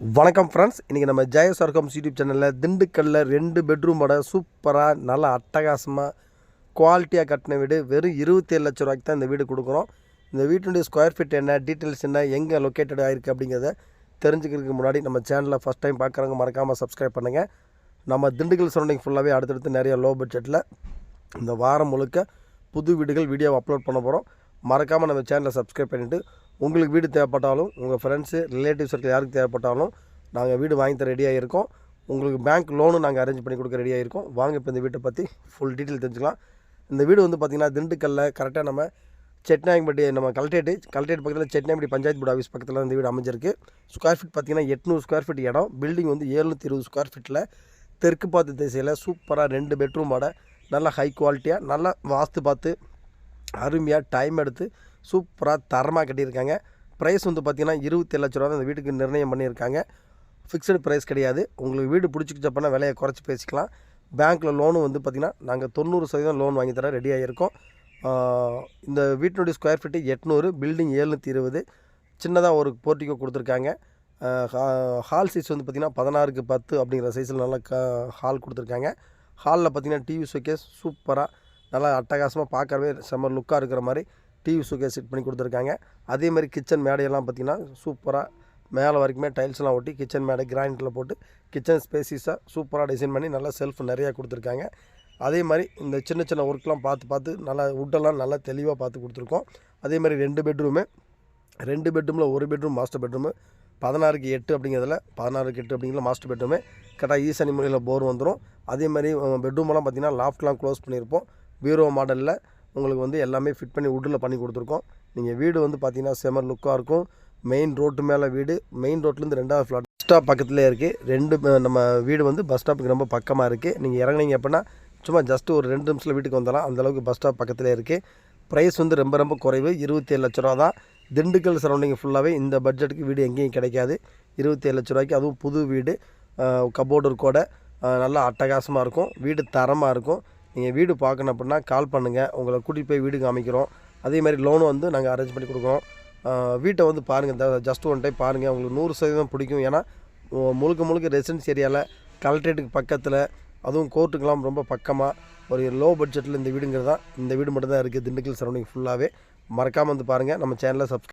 வணக்கம் ஃப்ரெண்ட்ஸ் இன்றைக்கி நம்ம ஜெய சர்க்கம்ஸ் யூடியூப் சேனலில் திண்டுக்கல்லில் ரெண்டு பெட்ரூமோட சூப்பராக நல்லா அட்டகாசமாக குவாலிட்டியாக கட்டின வீடு. வெறும் இருபத்தேழு லட்ச ரூபாய்க்கு தான் இந்த வீடு கொடுக்குறோம். இந்த வீட்டுடைய ஸ்கொயர் ஃபீட் என்ன டீட்டெயில்ஸ் என்ன எங்கே லொக்கேட்டட் ஆகிருக்கு அப்படிங்கிறத தெரிஞ்சுக்கிறதுக்கு முன்னாடி நம்ம சேனலில் ஃபஸ்ட் டைம் பார்க்குறவங்க மறக்காமல் சப்ஸ்கிரைப் பண்ணுங்கள் நம்ம திண்டுக்கல் சரௌண்டிங் ஃபுல்லாகவே அடுத்தடுத்து நிறைய லோ பட்ஜெட்டில் இந்த வாரம் முழுக்க புது வீடுகள் வீடியோ அப்லோட் பண்ண போகிறோம் மறக்காமல் நம்ம சேனலை சப்ஸ்கிரைப் பண்ணிவிட்டு உங்களுக்கு வீடு தேவைப்பட்டாலும் உங்கள் ஃப்ரெண்ட்ஸு ரிலேட்டிவ் சர்க்கிள் யாருக்கு தேவைப்பட்டாலும் நாங்கள் வீடு வாங்கி தர ரெடியாக இருக்கோம் உங்களுக்கு பேங்க் லோனும் நாங்கள் அரேஞ்ச் பண்ணி கொடுக்க ரெடியாக இருக்கோம் வாங்க இப்போ இந்த வீட்டை பற்றி ஃபுல் டீட்டெயில் தெரிஞ்சுக்கலாம். இந்த வீடு வந்து பார்த்திங்கன்னா திண்டுக்கல்லில் கரெக்டாக நம்ம செட்நாயம்பட்டி நம்ம கலெக்டேட் கலெக்டேட் பக்கத்தில் செட்நாயம்பட்டி பஞ்சாயத்து போர்டு ஆஃபீஸ் பக்கத்தில் இந்த வீடு அமைஞ்சிருக்கு. ஸ்கொயர் ஃபீட் பார்த்திங்கன்னா எட்நூறு ஸ்கொயர் ஃபீட் இடம். பில்டிங் வந்து ஏழ்நூற்றி இருபது ஸ்கொயர் ஃபீட்டில் தெற்கு பார்த்து திசையில் சூப்பராக ரெண்டு பெட்ரூமோட நல்லா ஹை குவாலிட்டியாக நல்லா வாஸ்து பார்த்து அருமையாக டைம் எடுத்து சூப்பராக தரமாக கட்டியிருக்காங்க. ப்ரைஸ் வந்து பார்த்திங்கன்னா இருபத்தி லட்ச ரூபா தான் இந்த வீட்டுக்கு நிர்ணயம் பண்ணியிருக்காங்க. ஃபிக்ஸடு ப்ரைஸ் கிடையாது. உங்களுக்கு வீடு பிடிச்சிக்கிச்சப்பனா விலையை குறைச்சி பேசிக்கலாம். பேங்க்கில் லோனும் வந்து பார்த்திங்கன்னா நாங்கள் தொண்ணூறு சதவீதம் லோன் வாங்கி தர ரெடியாக இருக்கோம் இந்த வீட்டினுடைய ஸ்கொயர் ஃபீட்டு எட்நூறு பில்டிங் ஏழ்நூற்றி இருபது. சின்னதாக ஒரு போர்ட்டிக்கோ கொடுத்துருக்காங்க. ஹால் சைஸ் வந்து பார்த்திங்கன்னா பதினாறுக்கு பத்து அப்படிங்கிற சைஸில் நல்லா க ஹால் கொடுத்துருக்காங்க. ஹாலில் பார்த்திங்கன்னா டிவி ஷோகேஸ் சூப்பராக நல்லா அட்டகாசமாக பார்க்கறவே செம்ம லுக்காக இருக்கிற மாதிரி. டிவி ஷோகேஸ் செட் பண்ணி கொடுத்துருக்காங்க. அதே மாதிரி கிச்சன் மேடையெல்லாம் பார்த்திங்கன்னா சூப்பராக மேலே வரைக்குமே டைல்ஸ்லாம் ஒட்டி கிச்சன் மேடை கிரானைட்டில் போட்டு கிச்சன் ஸ்பேசிஸாக சூப்பராக டிசைன் பண்ணி நல்லா செல்ஃப் நிறையா கொடுத்துருக்காங்க. அதே மாதிரி இந்த சின்ன சின்ன ஒர்க்லாம் பார்த்து பார்த்து நல்லா வுட்டெல்லாம் நல்லா தெளிவாக பார்த்து கொடுத்துருக்கோம். அதே மாதிரி ரெண்டு பெட்ரூமு ரெண்டு பெட்ரூமில் ஒரு பெட்ரூம் மாஸ்டர் பெட்ரூமு பதினாறுக்கு எட்டு அப்படிங்கிறதுல பதினாறுக்கு எட்டு அப்படிங்கிற மாஸ்டர் பெட்ரூமு கரெக்டாக ஈசனி முறையில் போர் வந்துடும் அதே மாதிரி பெட்ரூமெல்லாம் பார்த்திங்கன்னா லாஃப்ட்லாம் க்ளோஸ் பண்ணியிருப்போம். பீரோ மாடலில் உங்களுக்கு வந்து எல்லாமே ஃபிட் பண்ணி உட்டில் பண்ணி கொடுத்துருக்கோம். நீங்கள் வீடு வந்து பார்த்திங்கன்னா செமர் லுக்காக இருக்கும். மெயின் ரோட்டு மேலே வீடு. மெயின் ரோட்லேருந்து ரெண்டாவது ஃப்ளாட் பஸ் ஸ்டாப் பக்கத்துலேயே இருக்குது ரெண்டு நம்ம வீடு வந்து பஸ் ஸ்டாப்புக்கு ரொம்ப பக்கமாக இருக்குது நீங்கள் இறங்குனீங்க அப்படின்னா சும்மா ஜஸ்ட் ஒரு ரெண்டு நிமிஷத்தில் வீட்டுக்கு வந்துடலாம். அந்தளவுக்கு பஸ் ஸ்டாப் பக்கத்துலேயே இருக்குது ப்ரைஸ் வந்து ரொம்ப ரொம்ப குறைவு. இருபத்தேழு லட்ச ரூபா தான். திண்டுக்கல் சரௌண்டிங் ஃபுல்லாகவே இந்த பட்ஜெட்டுக்கு வீடு எங்கேயும் கிடைக்காது. இருபத்தேழு லட்ச ரூபாய்க்கு அதுவும் புது வீடு. கபோர்டு இருக்கோட நல்லா அட்டகாசமாக இருக்கும். வீடு தரமாக இருக்கும். நீங்கள் வீடு பார்க்கணும் அப்படின்னா கால் பண்ணுங்கள் உங்களை கூட்டிகிட்டு போய் வீடு காமிக்கிறோம். அதே மாதிரி லோனும் வந்து நாங்கள் அரேஞ்ச் பண்ணி கொடுக்குறோம். வீட்டை வந்து பாருங்கள் ஜஸ்ட் ஒன் டைம் பாருங்கள் உங்களுக்கு நூறு சதவீதம் பிடிக்கும். ஏன்னா முழுக்க முழுக்க ரெசிடென்ஸ் ஏரியாவில் கலெக்டரேட்டுக்கு பக்கத்தில் அதுவும் கோர்ட்டுக்கெலாம் ரொம்ப பக்கமாக ஒரு லோ பட்ஜெட்டில் இந்த வீடுங்கிறது தான் இந்த வீடு மட்டும் தான் இருக்குது திண்டுக்கல் சரௌண்டிங் ஃபுல்லாகவே மறக்காமல் வந்து பாருங்கள் நம்ம சேனலை சப்ஸ்கிரைப்